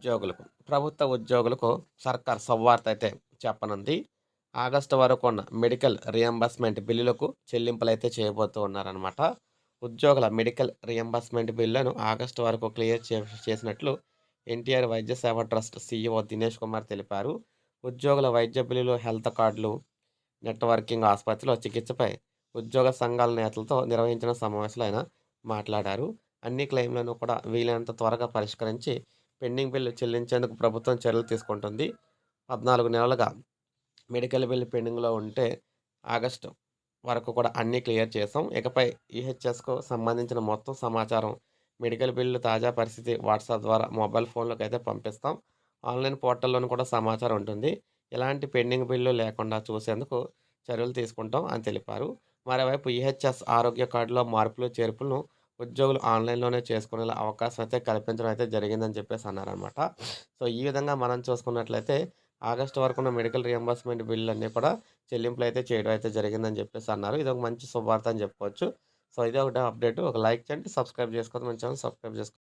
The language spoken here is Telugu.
ఉద్యోగులకు ప్రభుత్వ ఉద్యోగులకు సర్కార్ సవ్వార్త అయితే చెప్పనుంది. ఆగస్టు వరకు ఉన్న మెడికల్ రియంబర్స్మెంట్ బిల్లులకు చెల్లింపులు అయితే చేయబోతూ ఉన్నారనమాట ఉద్యోగుల మెడికల్ రియంబర్స్మెంట్ బిల్లులను ఆగస్టు వరకు క్లియర్ చే చేసినట్లు ఎన్టీఆర్ వైద్య సేవ ట్రస్ట్ సీఈఓ దినేష్ కుమార్ తెలిపారు. ఉద్యోగుల వైద్య బిల్లులు హెల్త్ కార్డులు నెట్వర్కింగ్ ఆసుపత్రిలో చికిత్సపై ఉద్యోగ సంఘాల నేతలతో నిర్వహించిన సమావేశంలో ఆయన మాట్లాడారు. అన్ని క్లెయిమ్లను కూడా వీలైనంత త్వరగా పరిష్కరించి పెండింగ్ బిల్లు చెల్లించేందుకు ప్రభుత్వం చర్యలు తీసుకుంటుంది. పద్నాలుగు నెలలుగా మెడికల్ బిల్లు పెండింగ్లో ఉంటే ఆగస్టు వరకు కూడా అన్నీ క్లియర్ చేసాం ఇకపై ఈహెచ్ఎస్కు సంబంధించిన మొత్తం సమాచారం మెడికల్ బిల్లు తాజా పరిస్థితి వాట్సాప్ ద్వారా మొబైల్ ఫోన్లోకి అయితే పంపిస్తాం. ఆన్లైన్ పోర్టల్లోనూ కూడా సమాచారం ఉంటుంది. ఎలాంటి పెండింగ్ బిల్లు లేకుండా చూసేందుకు చర్యలు తీసుకుంటాం అని తెలిపారు. మరోవైపు ఈహెచ్ఎస్ ఆరోగ్య కార్డులో మార్పులు చేర్పులను ఉద్యోగులు ఆన్లైన్లోనే చేసుకునే అవకాశం అయితే కల్పించడం అయితే జరిగిందని చెప్పేసి అన్నారనమాట సో ఈ విధంగా మనం చూసుకున్నట్లయితే ఆగస్టు వరకు ఉన్న మెడికల్ రియంబర్స్మెంట్ బిల్లు అన్నీ కూడా చెల్లింపులు అయితే చేయడం అయితే జరిగిందని చెప్పేసి అన్నారు. ఇది ఒక మంచి శుభార్త అని చెప్పుకోవచ్చు. సో ఇదే ఒకటి అప్డేట్. ఒక లైక్ చేయండి సబ్స్క్రైబ్ చేసుకోండి మంచి సబ్స్క్రైబ్ చేసుకోండి